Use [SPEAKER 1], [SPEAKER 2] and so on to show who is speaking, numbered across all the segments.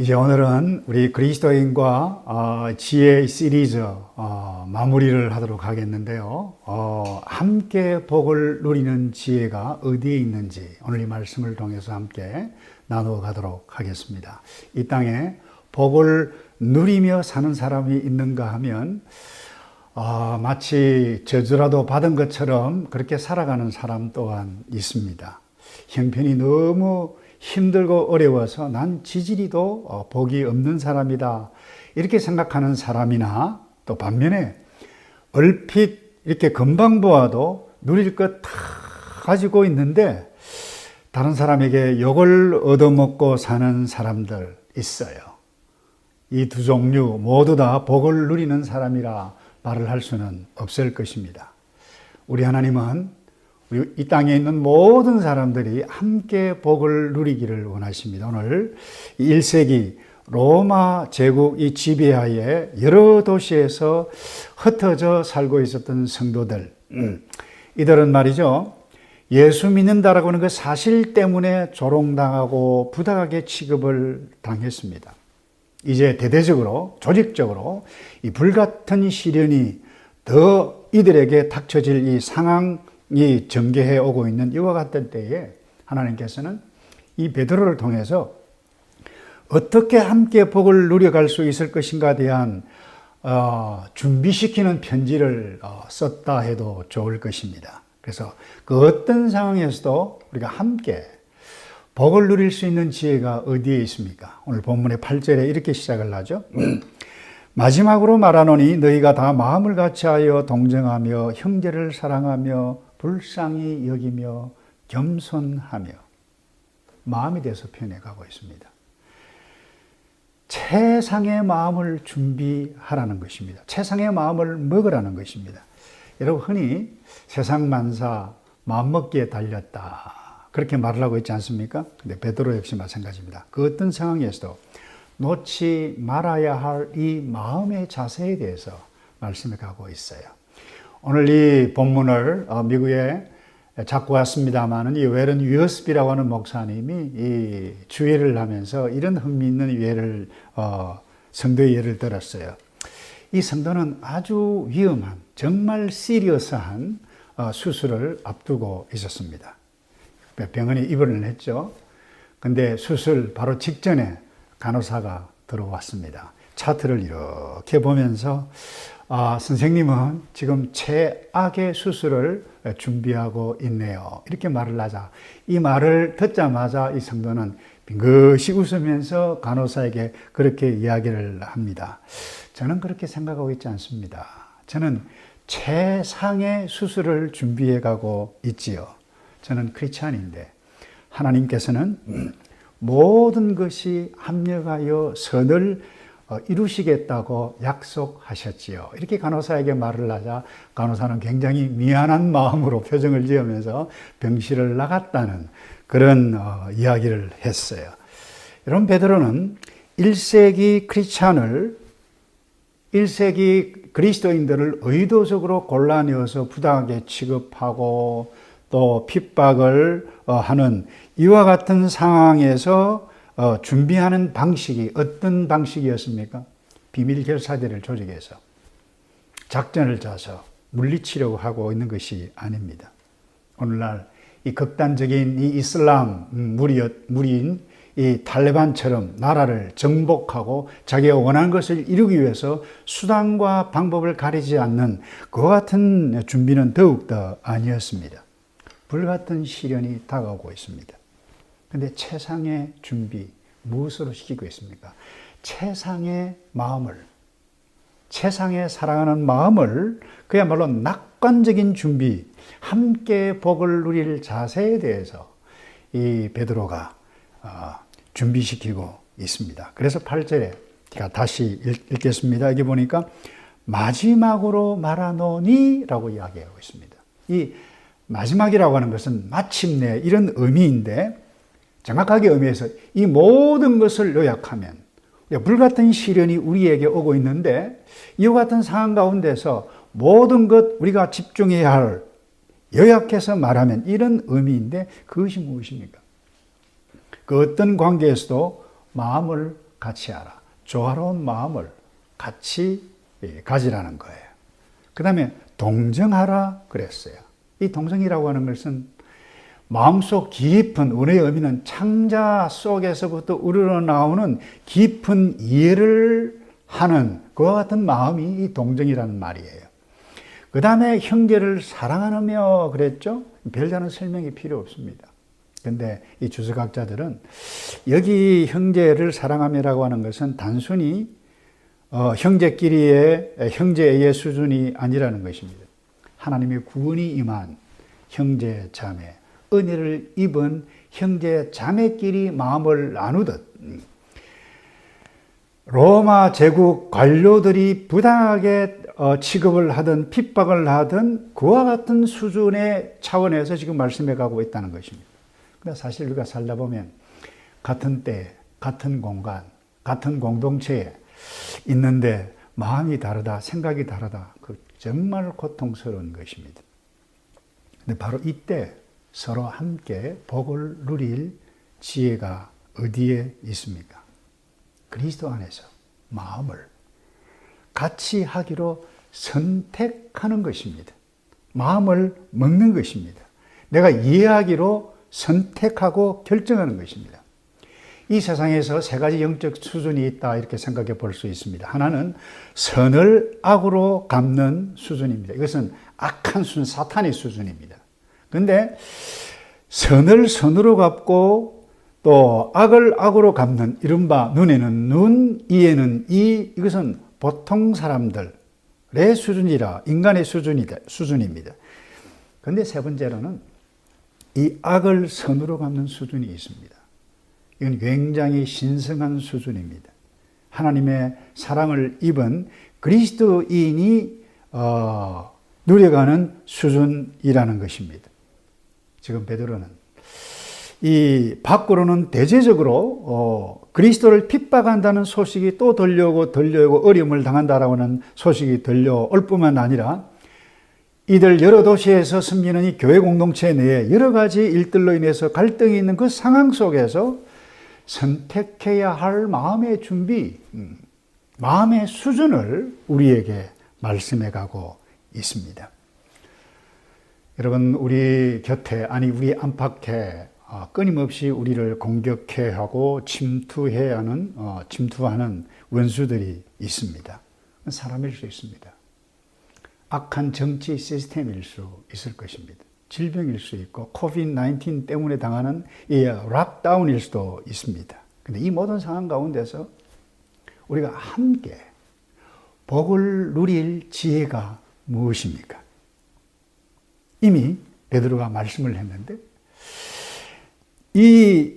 [SPEAKER 1] 이제 오늘은 우리 그리스도인과 어, 지혜 시리즈 어, 마무리를 하도록 하겠는데요. 어, 함께 복을 누리는 지혜가 어디에 있는지 오늘 이 말씀을 통해서 함께 나누어 가도록 하겠습니다. 이 땅에 복을 누리며 사는 사람이 있는가 하면 어, 마치 저주라도 받은 것처럼 그렇게 살아가는 사람 또한 있습니다. 형편이 너무 힘들고 어려워서 난 지지리도 어, 복이 없는 사람이다. 이렇게 생각하는 사람이나 또 반면에 얼핏 이렇게 금방 보아도 누릴 것 다 가지고 있는데 다른 사람에게 욕을 얻어먹고 사는 사람들 있어요. 이 두 종류 모두 다 복을 누리는 사람이라 말을 할 수는 없을 것입니다. 우리 하나님은 우리 이 땅에 있는 모든 사람들이 함께 복을 누리기를 원하십니다. 오늘 1세기 로마 제국 이 지배하에 여러 도시에서 흩어져 살고 있었던 성도들, 음, 이들은 말이죠. 예수 믿는다라고 하는 그 사실 때문에 조롱당하고 부당하게 취급을 당했습니다. 이제 대대적으로, 조직적으로 이 불같은 시련이 더 이들에게 닥쳐질 이 상황 이 전개해 오고 있는 이와 같은 때에 하나님께서는 이 베드로를 통해서 어떻게 함께 복을 누려갈 수 있을 것인가에 대한 어, 준비시키는 편지를 어, 썼다 해도 좋을 것입니다. 그래서 그 어떤 상황에서도 우리가 함께 복을 누릴 수 있는 지혜가 어디에 있습니까? 오늘 본문의 8절에 이렇게 시작을 하죠. 마지막으로 말하노니 너희가 다 마음을 같이하여 동정하며 형제를 사랑하며 불쌍히 여기며 겸손하며 마음에 대해서 표현해 가고 있습니다. 최상의 마음을 준비하라는 것입니다. 최상의 마음을 먹으라는 것입니다. 여러분 흔히 세상 만사 마음 먹기에 달렸다. 그렇게 말을 하고 있지 않습니까? 근데 베드로 역시 마찬가지입니다. 그 어떤 상황에서도 놓지 말아야 할 이 마음의 자세에 대해서 말씀해 가고 있어요. 오늘 이 본문을 어, 미국에 잡고 왔습니다만은 이 웨런 유어스비라고 하는 목사님이 이 주의를 하면서 이런 흥미있는 예를 어, 성도의 예를 들었어요. 이 성도는 아주 위험한 정말 시리어스한 어, 수술을 앞두고 있었습니다. 병원에 입원을 했죠. 근데 수술 바로 직전에 간호사가 들어왔습니다. 차트를 이렇게 보면서 아, 선생님은 지금 최악의 수술을 준비하고 있네요. 이렇게 말을 하자. 이 말을 듣자마자 이 성도는 빙긋이 웃으면서 간호사에게 그렇게 이야기를 합니다. 저는 그렇게 생각하고 있지 않습니다. 저는 최상의 수술을 준비해 가고 있지요. 저는 크리스찬인데 하나님께서는 모든 것이 합력하여 선을 어, 이루시겠다고 약속하셨지요. 이렇게 간호사에게 말을 하자 간호사는 굉장히 미안한 마음으로 표정을 지으면서 병실을 나갔다는 그런 어, 이야기를 했어요. 여러분 베드로는 1세기 크리스찬을 1세기 그리스도인들을 의도적으로 곤란해서 부당하게 취급하고 또 핍박을 어, 하는 이와 같은 상황에서 어, 준비하는 방식이 어떤 방식이었습니까? 비밀 결사대를 조직해서 작전을 짜서 물리치려고 하고 있는 것이 아닙니다. 오늘날 이 극단적인 이 이슬람 무리, 무리인 이 탈레반처럼 나라를 정복하고 자기가 원하는 것을 이루기 위해서 수단과 방법을 가리지 않는 그와 같은 준비는 더욱더 아니었습니다. 불같은 시련이 다가오고 있습니다. 근데 최상의 준비 무엇으로 시키고 있습니까? 최상의 마음을 최상의 사랑하는 마음을 그야말로 낙관적인 준비, 함께 복을 누릴 자세에 대해서 이 베드로가 어, 준비시키고 있습니다. 그래서 8절에 제가 다시 읽 겠습니다. 여기 보니까 마지막으로 말하노니 라고 이야기하고 있습니다. 이 마지막이라고 하는 것은 마침내 이런 의미인데 정확하게 의미해서 이 모든 것을 요약하면 불같은 시련이 우리에게 오고 있는데 이와 같은 상황 가운데서 모든 것 우리가 집중해야 할 요약해서 말하면 이런 의미인데 그것이 무엇입니까? 그 어떤 관계에서도 마음을 같이 하라. 조화로운 마음을 같이 예, 가지라는 거예요. 그 다음에 동정하라 그랬어요. 이 동정이라고 하는 것은 마음속 깊은 은혜의 의미는 창자 속에서부터 우러나오는 깊은 이해를 하는 그와 같은 마음이 이 동정이라는 말이에요. 그 다음에 형제를 사랑하며 그랬죠? 별다른 설명이 필요 없습니다. 근데 이 주석학자들은 여기 형제를 사랑하며라고 하는 것은 단순히 어, 형제끼리의 형제의 수준이 아니라는 것입니다. 하나님의 구원이 임한 형제 자매, 은혜를 입은 형제 자매끼리 마음을 나누듯 로마 제국 관료들이 부당하게 어, 취급을 하든 핍박을 하든 그와 같은 수준의 차원에서 지금 말씀해 가고 있다는 것입니다. 근데 사실 우리가 살다 보면 같은 때, 같은 공간, 같은 공동체에 있는데 마음이 다르다, 생각이 다르다. 그 정말 고통스러운 것입니다. 근데 바로 이때 서로 함께 복을 누릴 지혜가 어디에 있습니까? 그리스도 안에서 마음을 같이 하기로 선택하는 것입니다. 마음을 먹는 것입니다. 내가 이해하기로 선택하고 결정하는 것입니다. 이 세상에서 세 가지 영적 수준이 있다 이렇게 생각해 볼 수 있습니다. 하나는 선을 악으로 갚는 수준입니다. 이것은 악한 수준, 사탄의 수준입니다. 근데 선을 선으로 갚고 또 악을 악으로 갚는 이른바 눈에는 눈, 이에는 이 이것은 보통 사람들의 수준이라 인간의 수준이다 수준입니다. 근데 세 번째로는 이 악을 선으로 갚는 수준이 있습니다. 이건 굉장히 신성한 수준입니다. 하나님의 사랑을 입은 그리스도인이 어, 누려가는 수준이라는 것입니다. 지금 베드로는 이 밖으로는 대체적으로 어, 그리스도를 핍박한다는 소식이 또 들려오고 들려오고 어려움을 당한다라고 하는 소식이 들려올 뿐만 아니라 이들 여러 도시에서 섬기는 이 교회 공동체 내에 여러 가지 일들로 인해서 갈등이 있는 그 상황 속에서 선택해야 할 마음의 준비, 음, 마음의 수준을 우리에게 말씀해 가고 있습니다. 여러분, 우리 곁에, 아니, 우리 안팎에 어, 끊임없이 우리를 공격해 하고 침투해 하는, 어, 침투하는 원수들이 있습니다. 사람일 수 있습니다. 악한 정치 시스템일 수 있을 것입니다. 질병일 수 있고 코비드-19 때문에 당하는 이 락다운일 수도 있습니다. 근데 이 모든 상황 가운데서 우리가 함께 복을 누릴 지혜가 무엇입니까? 이미 베드로가 말씀을 했는데 이,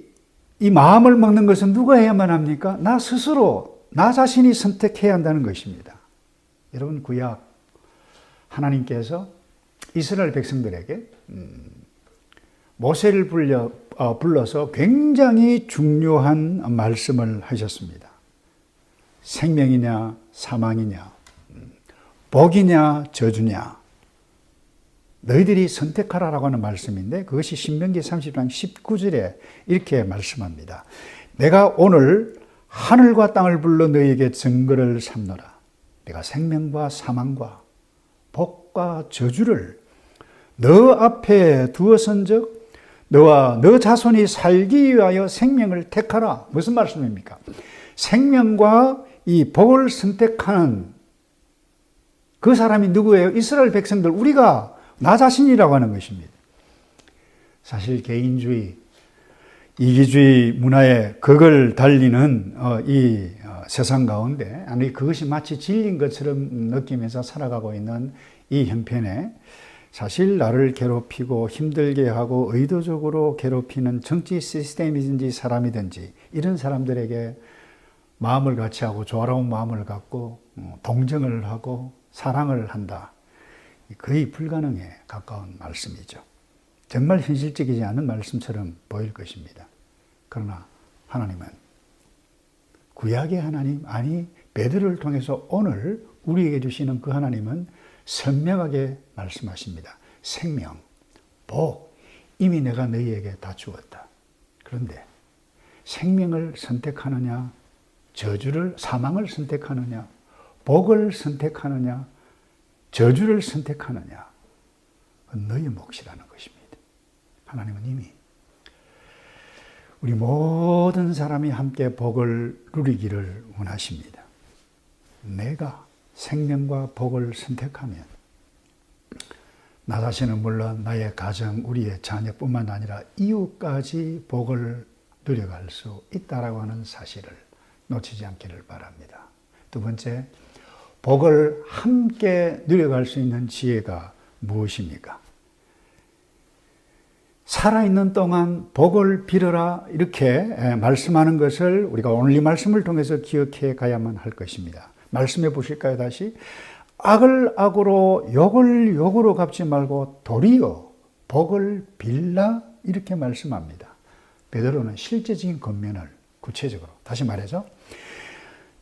[SPEAKER 1] 이 마음을 먹는 것은 누가 해야만 합니까? 나 스스로, 나 자신이 선택해야 한다는 것입니다. 여러분, 구약 하나님께서 이스라엘 백성들에게 음, 모세를 불려, 어, 불러서 굉장히 중요한 말씀을 하셨습니다. 생명이냐 사망이냐 음, 복이냐 저주냐 너희들이 선택하라라고 하는 말씀인데 그것이 신명기 30장 19절에 이렇게 말씀합니다. 내가 오늘 하늘과 땅을 불러 너희에게 증거를 삼노라. 내가 생명과 사망과 복과 저주를 너 앞에 두어선즉 너와 너 자손이 살기 위하여 생명을 택하라. 무슨 말씀입니까? 생명과 이 복을 선택하는 그 사람이 누구예요? 이스라엘 백성들 우리가 나 자신이라고 하는 것입니다. 사실 개인주의, 이기주의 문화에 극을 달리는 어, 이 어, 세상 가운데 아니 그것이 마치 진리인 것처럼 느끼면서 살아가고 있는 이 형편에 사실 나를 괴롭히고 힘들게 하고 의도적으로 괴롭히는 정치 시스템이든지 사람이든지 이런 사람들에게 마음을 같이 하고 조화로운 마음을 갖고 어, 동정을 하고 사랑을 한다. 거의 불가능에 가까운 말씀이죠. 정말 현실적이지 않은 말씀처럼 보일 것입니다. 그러나 하나님은 구약의 하나님, 아니 베드로를 통해서 오늘 우리에게 주시는 그 하나님은 선명하게 말씀하십니다. 생명, 복, 이미 내가 너희에게 다 주었다. 그런데 생명을 선택하느냐, 저주를 사망을 선택하느냐, 복을 선택하느냐, 저주를 선택하느냐, 너의 몫이라는 것입니다. 하나님은 이미 우리 모든 사람이 함께 복을 누리기를 원하십니다. 내가 생명과 복을 선택하면 나 자신은 물론 나의 가정, 우리의 자녀뿐만 아니라 이웃까지 복을 누려갈 수 있다라고 하는 사실을 놓치지 않기를 바랍니다. 두 번째, 복을 함께 누려갈 수 있는 지혜가 무엇입니까? 살아있는 동안 복을 빌어라 이렇게 말씀하는 것을 우리가 오늘 이 말씀을 통해서 기억해 가야만 할 것입니다. 말씀해 보실까요, 다시? 악을 악으로 욕을 욕으로 갚지 말고 도리어 복을 빌라 이렇게 말씀합니다. 베드로는 실제적인 겉면을 구체적으로 다시 말해서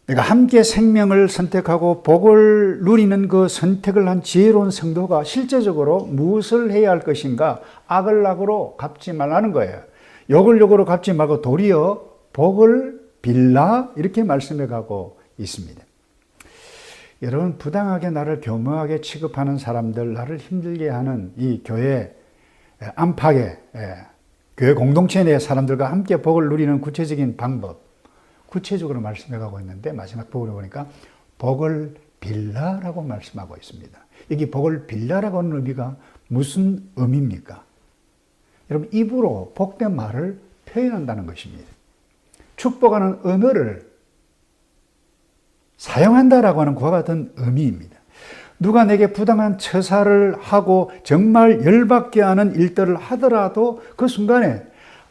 [SPEAKER 1] 내가 함께 생명을 선택하고 복을 누리는 그 선택을 한 지혜로운 성도가 실제적으로 무엇을 해야 할 것인가? 악을 악으로 갚지 말라는 거예요. 욕을 욕으로 갚지 말고 도리어 복을 빌라 이렇게 말씀해 가고 있습니다. 여러분 부당하게 나를 교묘하게 취급하는 사람들, 나를 힘들게 하는 이 교회 안팎의 교회 공동체 내 사람들과 함께 복을 누리는 구체적인 방법, 구체적으로 말씀해 가고 있는데 마지막 부분에 보니까 복을 빌라라고 말씀하고 있습니다. 여기 복을 빌라라고 하는 의미가 무슨 의미입니까? 여러분 입으로 복된 말을 표현한다는 것입니다. 축복하는 언어를 사용한다라고 하는 그와 같은 의미입니다. 누가 내게 부당한 처사를 하고 정말 열받게 하는 일들을 하더라도 그 순간에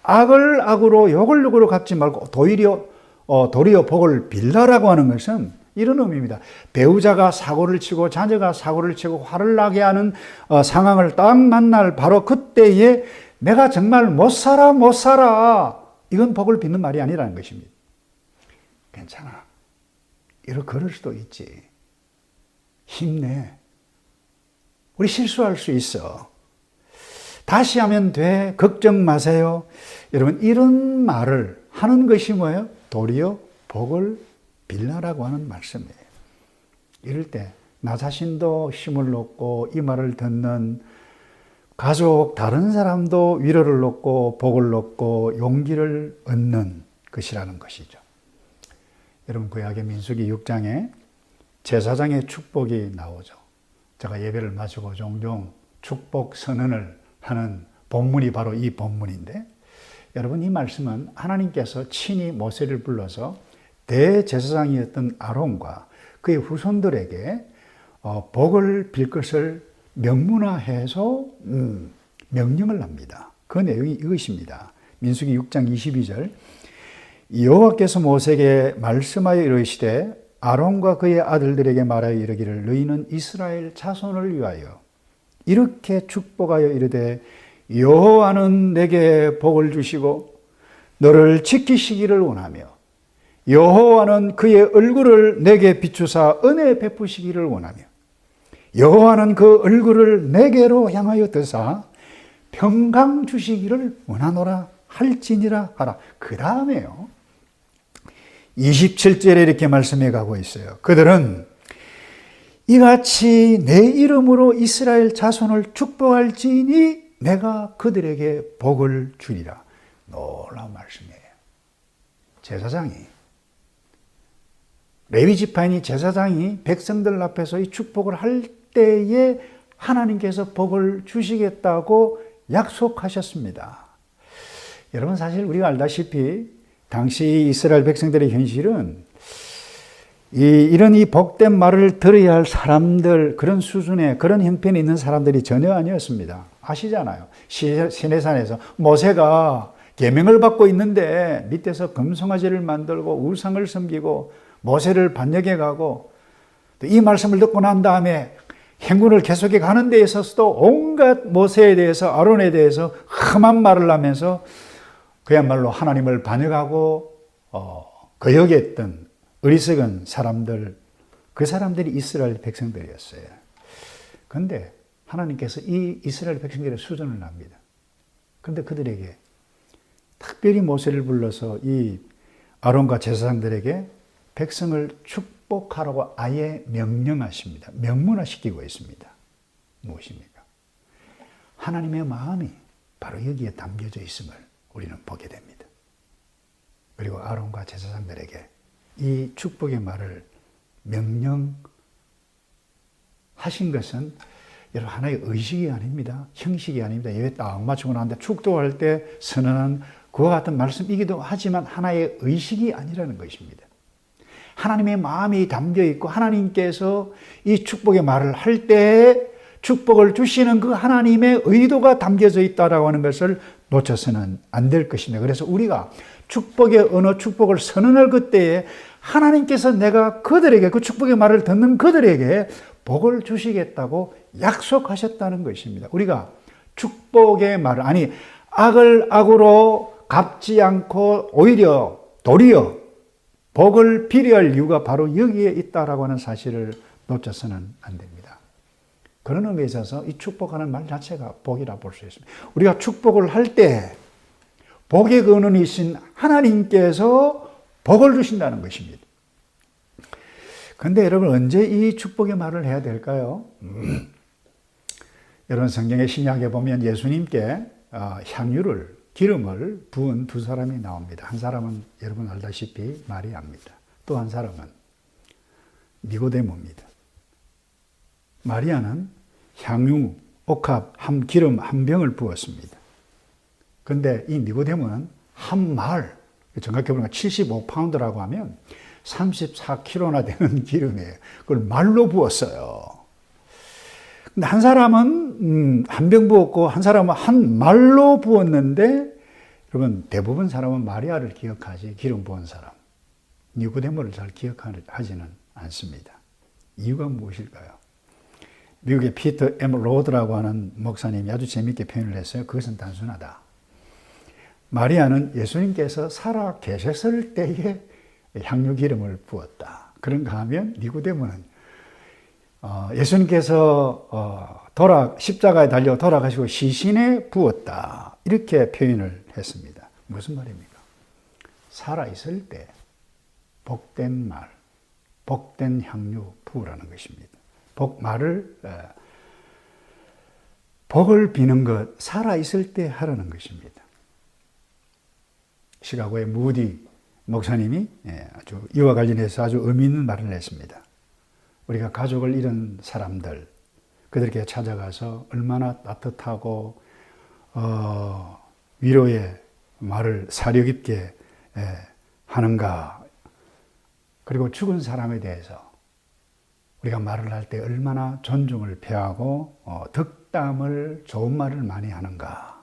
[SPEAKER 1] 악을 악으로 욕을 욕으로 갚지 말고 도리어 어, 도리어 복을 빌라라고 하는 것은 이런 의미입니다. 배우자가 사고를 치고 자녀가 사고를 치고 화를 나게 하는 어, 상황을 딱 만날 바로 그때에 내가 정말 못 살아 못 살아 이건 복을 빌는 말이 아니라는 것입니다. 괜찮아. 이렇게 그럴 수도 있지. 힘내. 우리 실수할 수 있어. 다시 하면 돼. 걱정 마세요. 여러분, 이런 말을 하는 것이 뭐예요? 도리어 복을 빌라라고 하는 말씀이에요. 이럴 때, 나 자신도 힘을 얻고 이 말을 듣는 가족, 다른 사람도 위로를 얻고 복을 얻고 용기를 얻는 것이라는 것이죠. 여러분 구약의 민수기 6장에 제사장의 축복이 나오죠. 제가 예배를 마치고 종종 축복 선언을 하는 본문이 바로 이 본문인데 여러분 이 말씀은 하나님께서 친히 모세를 불러서 대제사장이었던 아론과 그의 후손들에게 어, 복을 빌 것을 명문화해서 음, 명령을 합니다. 그 내용이 이것입니다. 민수기 6장 22절 여호와께서 모세에게 말씀하여 이르시되 아론과 그의 아들들에게 말하여 이르기를 너희는 이스라엘 자손을 위하여 이렇게 축복하여 이르되 여호와는 내게 복을 주시고 너를 지키시기를 원하며 여호와는 그의 얼굴을 내게 비추사 은혜 베푸시기를 원하며 여호와는 그 얼굴을 내게로 향하여 드사 평강 주시기를 원하노라 할지니라 하라. 그 다음에요. 27절에 이렇게 말씀해 가고 있어요. 그들은 이같이 내 이름으로 이스라엘 자손을 축복할지니 내가 그들에게 복을 주리라. 놀라운 말씀이에요. 제사장이 레위 지파인이 제사장이 백성들 앞에서 이 축복을 할 때에 하나님께서 복을 주시겠다고 약속하셨습니다. 여러분 사실 우리가 알다시피 당시 이스라엘 백성들의 현실은 이, 이런 이 복된 말을 들어야 할 사람들, 그런 수준의, 그런 형편이 있는 사람들이 전혀 아니었습니다. 아시잖아요. 시내산에서 모세가 계명을 받고 있는데 밑에서 금송아지를 만들고 우상을 섬기고 모세를 반역해 가고 이 말씀을 듣고 난 다음에 행군을 계속해 가는 데 있어서도 온갖 모세에 대해서 아론에 대해서 험한 말을 하면서 그야말로 하나님을 반역하고 어, 거역했던 어리석은 사람들, 그 사람들이 이스라엘 백성들이었어요. 그런데 하나님께서 이 이스라엘 백성들의 수준을 납니다. 그런데 그들에게 특별히 모세를 불러서 이 아론과 제사장들에게 백성을 축복하라고 아예 명령하십니다. 명문화시키고 있습니다. 무엇입니까? 하나님의 마음이 바로 여기에 담겨져 있음을 우리는 보게 됩니다. 그리고 아론과 제사장들에게 이 축복의 말을 명령하신 것은 여러분 하나의 의식이 아닙니다. 형식이 아닙니다. 예배 딱 맞추고 나는데 축도할 때 선언한 그와 같은 말씀이기도 하지만 하나의 의식이 아니라는 것입니다. 하나님의 마음이 담겨 있고 하나님께서 이 축복의 말을 할 때 축복을 주시는 그 하나님의 의도가 담겨져 있다라고 하는 것을 놓쳐서는 안 될 것입니다. 그래서 우리가 축복의 언어, 축복을 선언할 그때에 하나님께서 내가 그들에게 그 축복의 말을 듣는 그들에게 복을 주시겠다고 약속하셨다는 것입니다. 우리가 축복의 말을 아니 악을 악으로 갚지 않고 오히려 도리어 복을 비례할 이유가 바로 여기에 있다라고 하는 사실을 놓쳐서는 안 됩니다. 그런 의미에 있어서 이 축복하는 말 자체가 복이라 볼 수 있습니다. 우리가 축복을 할 때 복의 근원이신 하나님께서 복을 주신다는 것입니다. 근데 여러분 언제 이 축복의 말을 해야 될까요? 음. 여러분 성경의 신약에 보면 예수님께 어, 향유를 기름을 부은 두 사람이 나옵니다. 한 사람은 여러분 알다시피 마리아입니다. 또 한 사람은 니고데모입니다. 마리아는 향유, 옥합, 한 기름 한 병을 부었습니다. 근데 이 니고데모는 한 말, 정확히 보면 75파운드라고 하면 34kg나 되는 기름이에요. 그걸 말로 부었어요. 근데 한 사람은 음, 한병 부었고 한 사람은 한 말로 부었는데 여러분 대부분 사람은 마리아를 기억하지 기름 부은 사람 니고데모를 잘 기억하지는 않습니다. 이유가 무엇일까요? 미국의 피터 M. 로드라고 하는 목사님이 아주 재밌게 표현을 했어요. 그것은 단순하다. 마리아는 예수님께서 살아 계셨을 때에 향유 기름을 부었다. 그런가 하면 니고데모는 어, 예수님께서 어, 돌아 십자가에 달려 돌아가시고 시신에 부었다. 이렇게 표현을 했습니다. 무슨 말입니까? 살아 있을 때 복된 말, 복된 향유 부으라는 것입니다. 복 말을 복을 비는 것 살아 있을 때 하라는 것입니다. 시카고의 무디 목사님이 예, 아주 이와 관련해서 아주 의미 있는 말을 했습니다. 우리가 가족을 잃은 사람들, 그들에게 찾아가서 얼마나 따뜻하고 어, 위로의 말을 사려 깊게 예, 하는가. 그리고 죽은 사람에 대해서 우리가 말을 할 때 얼마나 존중을 표하고 어, 덕담을 좋은 말을 많이 하는가.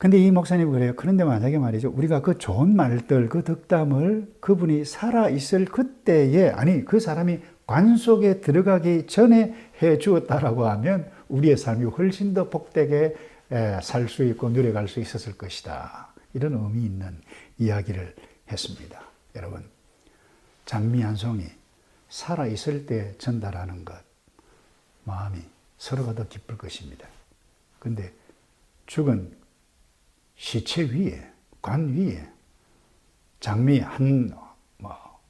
[SPEAKER 1] 근데 이 목사님 그래요. 그런데 만약에 말이죠. 우리가 그 좋은 말들, 그 덕담을 그분이 살아있을 그때에, 아니, 그 사람이 관 속에 들어가기 전에 해 주었다라고 하면 우리의 삶이 훨씬 더 복되게 살 수 있고 누려갈 수 있었을 것이다. 이런 의미 있는 이야기를 했습니다. 여러분, 장미 한 송이 살아있을 때 전달하는 것, 마음이 서로가 더 기쁠 것입니다. 근데 죽은 시체 위에, 관 위에 장미 한 뭐,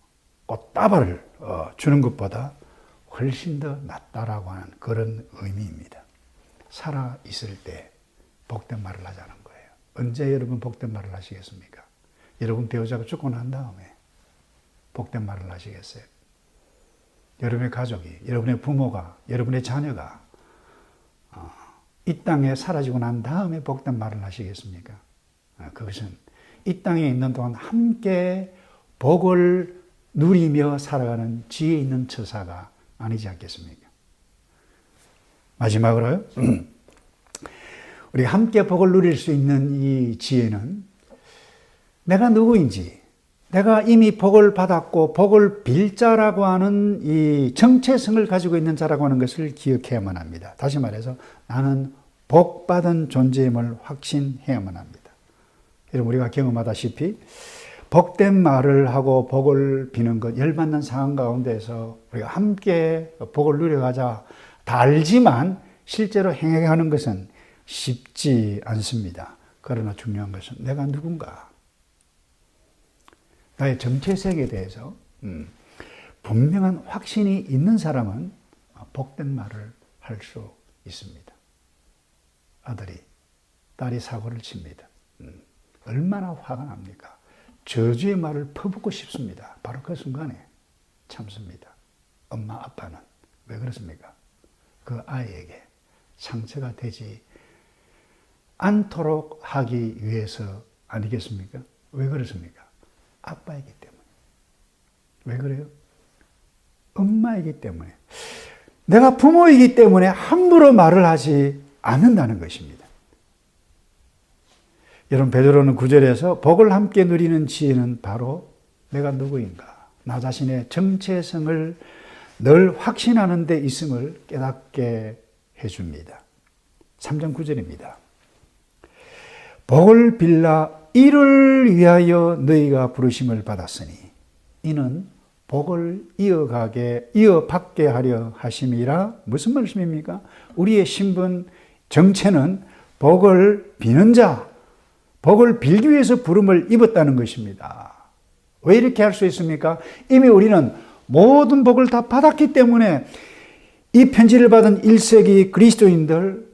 [SPEAKER 1] 꽃다발을 어, 주는 것보다 훨씬 더 낫다라고 하는 그런 의미입니다. 살아 있을 때 복된 말을 하자는 거예요. 언제 여러분 복된 말을 하시겠습니까? 여러분 배우자가 죽고 난 다음에 복된 말을 하시겠어요? 여러분의 가족이, 여러분의 부모가, 여러분의 자녀가 어, 이 땅에 사라지고 난 다음에 복된 말을 하시겠습니까? 아, 그것은 이 땅에 있는 동안 함께 복을 누리며 살아가는 지혜 있는 처사가 아니지 않겠습니까? 마지막으로요. 우리 함께 복을 누릴 수 있는 이 지혜는 내가 누구인지, 내가 이미 복을 받았고 복을 빌 자라고 하는 이 정체성을 가지고 있는 자라고 하는 것을 기억해야만 합니다. 다시 말해서 나는 복 받은 존재임을 확신해야만 합니다. 여러분 우리가 경험하다시피 복된 말을 하고 복을 비는 것, 열받는 상황 가운데서 우리가 함께 복을 누려가자 다 알지만 실제로 행하는 것은 쉽지 않습니다. 그러나 중요한 것은 내가 누군가. 나의 정체성에 대해서 음, 분명한 확신이 있는 사람은 복된 말을 할 수 있습니다. 아들이, 딸이 사고를 칩니다. 음, 얼마나 화가 납니까? 저주의 말을 퍼붓고 싶습니다. 바로 그 순간에 참습니다. 엄마, 아빠는 왜 그렇습니까? 그 아이에게 상처가 되지 않도록 하기 위해서 아니겠습니까? 왜 그렇습니까? 아빠이기 때문에. 왜 그래요? 엄마이기 때문에. 내가 부모이기 때문에 함부로 말을 하지 않는다는 것입니다. 여러분 베드로는 구절에서 복을 함께 누리는 지혜는 바로 내가 누구인가? 나 자신의 정체성을 늘 확신하는 데 있음을 깨닫게 해 줍니다. 3장 9절입니다. 복을 빌라 이를 위하여 너희가 부르심을 받았으니 이는 복을 이어가게 이어받게 하려 하심이라 무슨 말씀입니까? 우리의 신분 정체는 복을 비는 자, 복을 빌기 위해서 부름을 입었다는 것입니다. 왜 이렇게 할 수 있습니까? 이미 우리는 모든 복을 다 받았기 때문에 이 편지를 받은 1세기 그리스도인들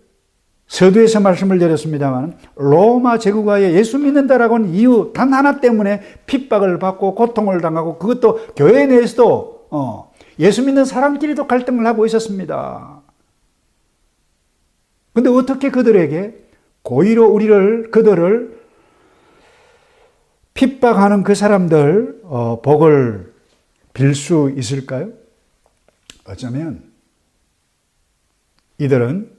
[SPEAKER 1] 서두에서 말씀을 드렸습니다만 로마 제국하에 예수 믿는다라고 하는 이유 단 하나 때문에 핍박을 받고 고통을 당하고 그것도 교회 내에서도 어, 예수 믿는 사람끼리도 갈등을 하고 있었습니다. 근데 어떻게 그들에게 고의로 우리를 그들을 핍박하는 그 사람들 어, 복을 빌 수 있을까요? 어쩌면 이들은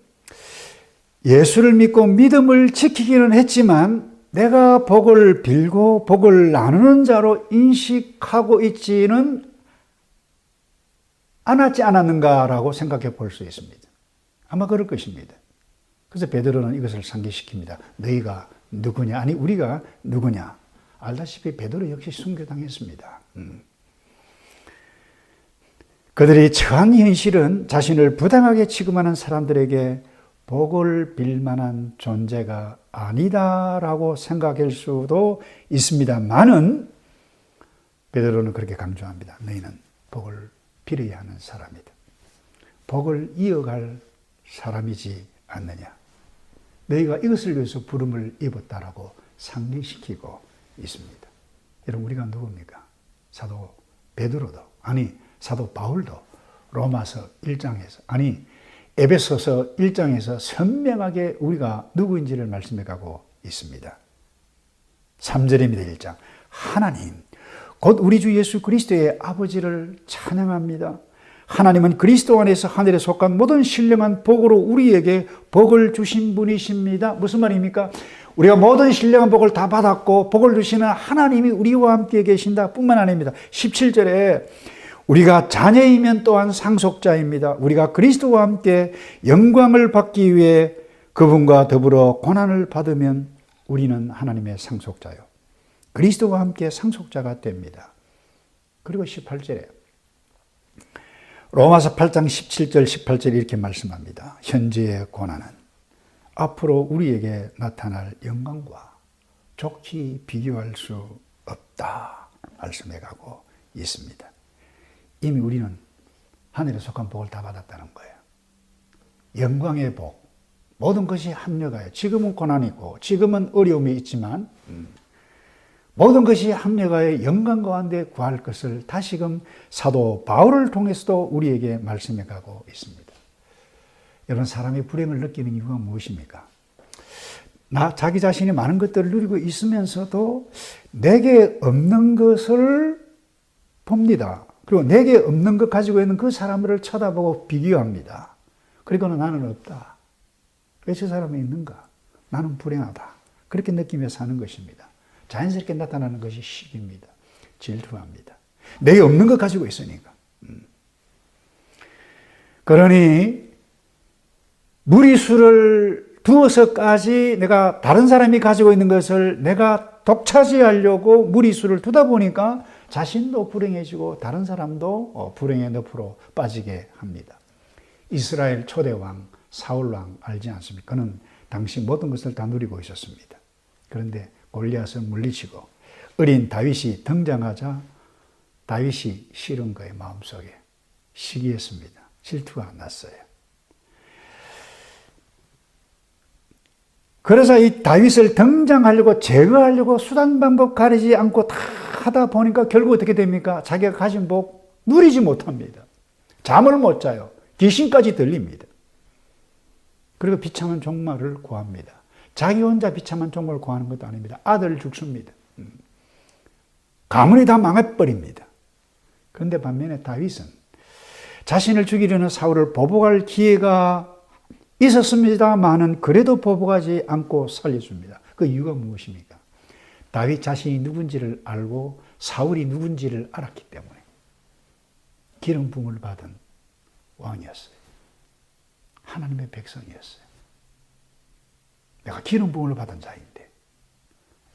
[SPEAKER 1] 예수를 믿고 믿음을 지키기는 했지만 내가 복을 빌고 복을 나누는 자로 인식하고 있지는 않았지 않았는가라고 생각해 볼 수 있습니다. 아마 그럴 것입니다. 그래서 베드로는 이것을 상기시킵니다. 너희가 누구냐? 아니 우리가 누구냐? 알다시피 베드로 역시 순교당했습니다. 음. 그들이 처한 현실은 자신을 부당하게 취급하는 사람들에게 복을 빌 만한 존재가 아니다라고 생각할 수도 있습니다만은 베드로는 그렇게 강조합니다. 너희는 복을 빌어야 하는 사람이다. 복을 이어갈 사람이지 않느냐. 너희가 이것을 위해서 부름을 입었다라고 상기시키고 있습니다. 여러분 우리가 누굽니까? 사도 베드로도 아니 사도 바울도 로마서 1장에서 아니 에베소서 1장에서 선명하게 우리가 누구인지를 말씀해 가고 있습니다. 3절입니다. 1장. 하나님, 곧 우리 주 예수 그리스도의 아버지를 찬양합니다. 하나님은 그리스도 안에서 하늘에 속한 모든 신령한 복으로 우리에게 복을 주신 분이십니다. 무슨 말입니까? 우리가 모든 신령한 복을 다 받았고 복을 주시는 하나님이 우리와 함께 계신다 뿐만 아닙니다. 17절에 우리가 자녀이면 또한 상속자입니다. 우리가 그리스도와 함께 영광을 받기 위해 그분과 더불어 고난을 받으면 우리는 하나님의 상속자요. 그리스도와 함께 상속자가 됩니다. 그리고 18절에 로마서 8장 17절 18절 이렇게 말씀합니다. 현재의 고난은 앞으로 우리에게 나타날 영광과 좋게 비교할 수 없다 말씀해 가고 있습니다. 이미 우리는 하늘에 속한 복을 다 받았다는 거예요. 영광의 복. 모든 것이 합력하여 지금은 고난이 있고 지금은 어려움이 있지만 모든 것이 합력하여 영광 가운데 구할 것을 다시금 사도 바울을 통해서도 우리에게 말씀해 가고 있습니다. 여러분 사람이 불행을 느끼는 이유가 무엇입니까? 나 자기 자신이 많은 것들을 누리고 있으면서도 내게 없는 것을 봅니다. 그리고 내게 없는 것 가지고 있는 그 사람을 쳐다보고 비교합니다. 그리고는 나는 없다. 왜 저 사람이 있는가? 나는 불행하다. 그렇게 느끼며 사는 것입니다. 자연스럽게 나타나는 것이 시기입니다. 질투합니다. 내게 없는 것 가지고 있으니까. 음. 그러니 무리수를 두어서까지 내가 다른 사람이 가지고 있는 것을 내가 독차지하려고 무리수를 두다 보니까 자신도 불행해지고 다른 사람도 어, 불행의 늪으로 빠지게 합니다. 이스라엘 초대왕 사울왕 알지 않습니까? 그는 당시 모든 것을 다 누리고 있었습니다. 그런데 골리앗을 물리치고 어린 다윗이 등장하자 다윗이 싫은 거예요, 마음속에. 시기했습니다. 질투가 났어요. 그래서 이 다윗을 등장하려고 제거하려고 수단 방법 가리지 않고 다 하다 보니까 결국 어떻게 됩니까? 자기가 가진 복 누리지 못합니다. 잠을 못 자요. 귀신까지 들립니다. 그리고 비참한 종말을 구합니다. 자기 혼자 비참한 종말을 구하는 것도 아닙니다. 아들 죽습니다. 음. 가문이 다 망해버립니다. 그런데 반면에 다윗은 자신을 죽이려는 사울을 보복할 기회가 있었습니다만은 그래도 보복하지 않고 살려줍니다. 그 이유가 무엇입니까? 다윗 자신이 누군지를 알고 사울이 누군지를 알았기 때문에 기름 부음을 받은 왕이었어요. 하나님의 백성이었어요. 내가 기름 부음을 받은 자인데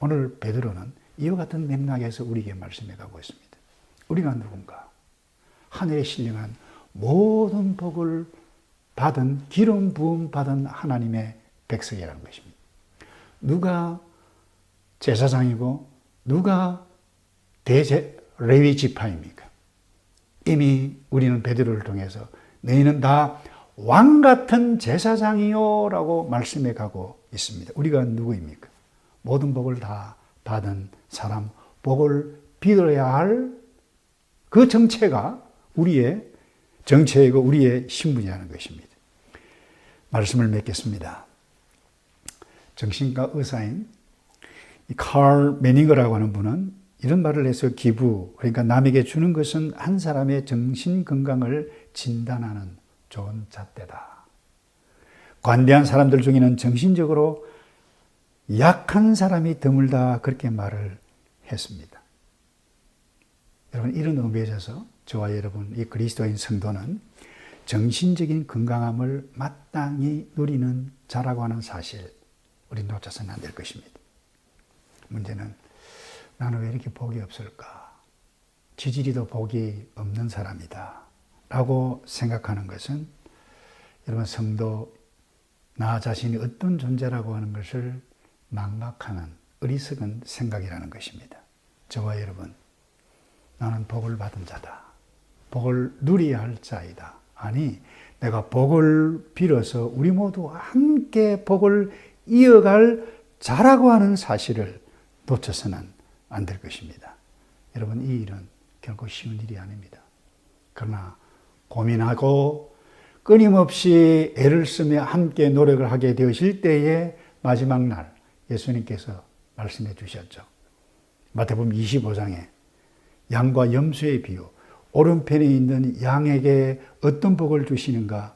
[SPEAKER 1] 오늘 베드로는 이와 같은 맥락에서 우리에게 말씀해 가고 있습니다. 우리가 누군가 하늘에 신령한 모든 복을 받은 기름 부음 받은 하나님의 백성이라는 것입니다. 누가 제사장이고 누가 대제 레위 지파입니까? 이미 우리는 베드로를 통해서 너희는 다 왕 같은 제사장이요라고 말씀해 가고 있습니다. 우리가 누구입니까? 모든 복을 다 받은 사람, 복을 빌어야 할 그 정체가 우리의 정체이고 우리의 신분이라는 것입니다. 말씀을 맺겠습니다. 정신과 의사인 칼 매닝거라고 하는 분은 이런 말을 해서 기부, 그러니까 남에게 주는 것은 한 사람의 정신 건강을 진단하는 좋은 잣대다. 관대한 사람들 중에는 정신적으로 약한 사람이 드물다 그렇게 말을 했습니다. 여러분 이런 의미에 있어서 저와 여러분 이 그리스도인 성도는 정신적인 건강함을 마땅히 누리는 자라고 하는 사실 우리 놓쳐서는 안 될 것입니다. 문제는 나는 왜 이렇게 복이 없을까? 지지리도 복이 없는 사람이다. 라고 생각하는 것은 여러분 성도 나 자신이 어떤 존재라고 하는 것을 망각하는 어리석은 생각이라는 것입니다. 저와 여러분 나는 복을 받은 자다. 복을 누려야 할 자이다. 아니, 내가 복을 빌어서 우리 모두 함께 복을 이어갈 자라고 하는 사실을 놓쳐서는 안 될 것입니다. 여러분, 이 일은 결코 쉬운 일이 아닙니다. 그러나 고민하고 끊임없이 애를 쓰며 함께 노력을 하게 되실 때에 마지막 날 예수님께서 말씀해 주셨죠. 마태복음 25장에 양과 염소의 비유, 오른편에 있는 양에게 어떤 복을 주시는가?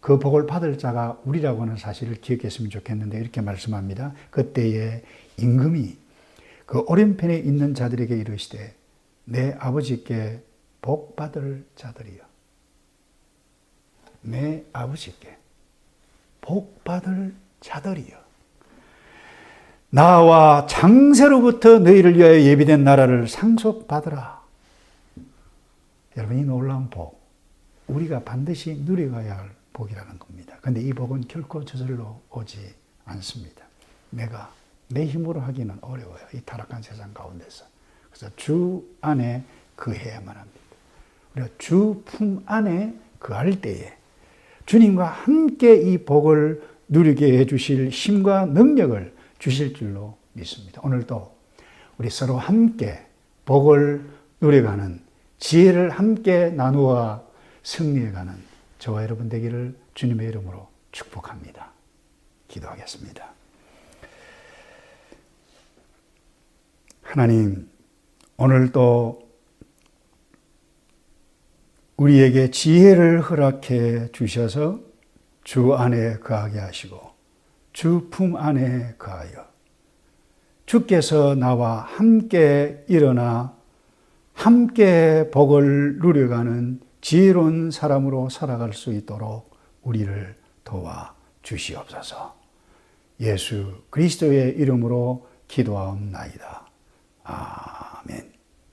[SPEAKER 1] 그 복을 받을 자가 우리라고 하는 사실을 기억했으면 좋겠는데 이렇게 말씀합니다. 그때에 임금이 그 오른편에 있는 자들에게 이르시되 내 아버지께 복 받을 자들이여. 내 아버지께 복 받을 자들이여. 나와 장세로부터 너희를 위하여 예비된 나라를 상속받으라. 여러분, 이 놀라운 복, 우리가 반드시 누려가야 할 복이라는 겁니다. 근데 이 복은 결코 저절로 오지 않습니다. 내가 내 힘으로 하기는 어려워요. 이 타락한 세상 가운데서. 그래서 주 안에 그해야만 합니다. 우리가 주 품 안에 그할 때에 주님과 함께 이 복을 누리게 해주실 힘과 능력을 주실 줄로 믿습니다. 오늘도 우리 서로 함께 복을 누려가는 지혜를 함께 나누어 승리해가는 저와 여러분 되기를 주님의 이름으로 축복합니다. 기도하겠습니다. 하나님, 오늘도 우리에게 지혜를 허락해 주셔서 주 안에 거하게 하시고 주 품 안에 거하여 주께서 나와 함께 일어나 함께 복을 누려가는 지혜로운 사람으로 살아갈 수 있도록 우리를 도와 주시옵소서. 예수 그리스도의 이름으로 기도하옵나이다. 아.